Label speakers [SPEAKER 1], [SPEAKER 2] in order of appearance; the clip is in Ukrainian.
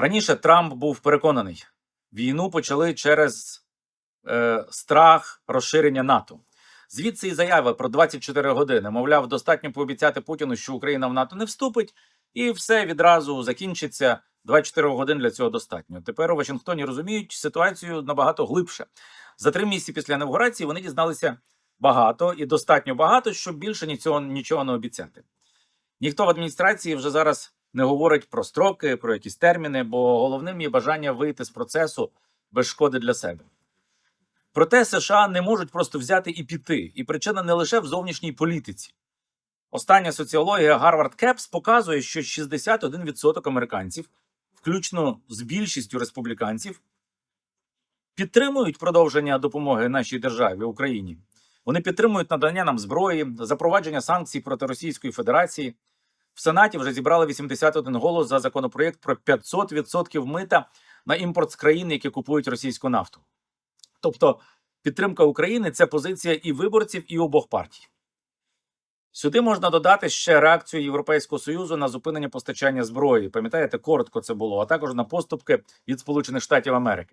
[SPEAKER 1] Раніше Трамп був переконаний, війну почали через е, страх розширення НАТО. Звідси і заяви про 24 години. Мовляв, достатньо пообіцяти Путіну, що Україна в НАТО не вступить, і все відразу закінчиться. 24 годин для цього достатньо. Тепер у Вашингтоні розуміють ситуацію набагато глибше. За три місяці після інавгурації вони дізналися багато і достатньо багато, щоб більше нічого, нічого не обіцяти. Ніхто в адміністрації вже зараз не говорить про строки, про якісь терміни, бо головним є бажання вийти з процесу без шкоди для себе. Проте США не можуть просто взяти і піти, і причина не лише в зовнішній політиці. Остання соціологія Harvard Caps показує, що 61% американців, включно з більшістю республіканців, підтримують продовження допомоги нашій державі Україні. Вони підтримують надання нам зброї, запровадження санкцій проти Російської Федерації. В Сенаті вже зібрали 81 голос за законопроєкт про 500% мита на імпорт з країн, які купують російську нафту. Тобто підтримка України це позиція і виборців, і обох партій. Сюди можна додати ще реакцію Європейського союзу на зупинення постачання зброї. Пам'ятаєте, коротко це було, а також на поступки від Сполучених Штатів Америки.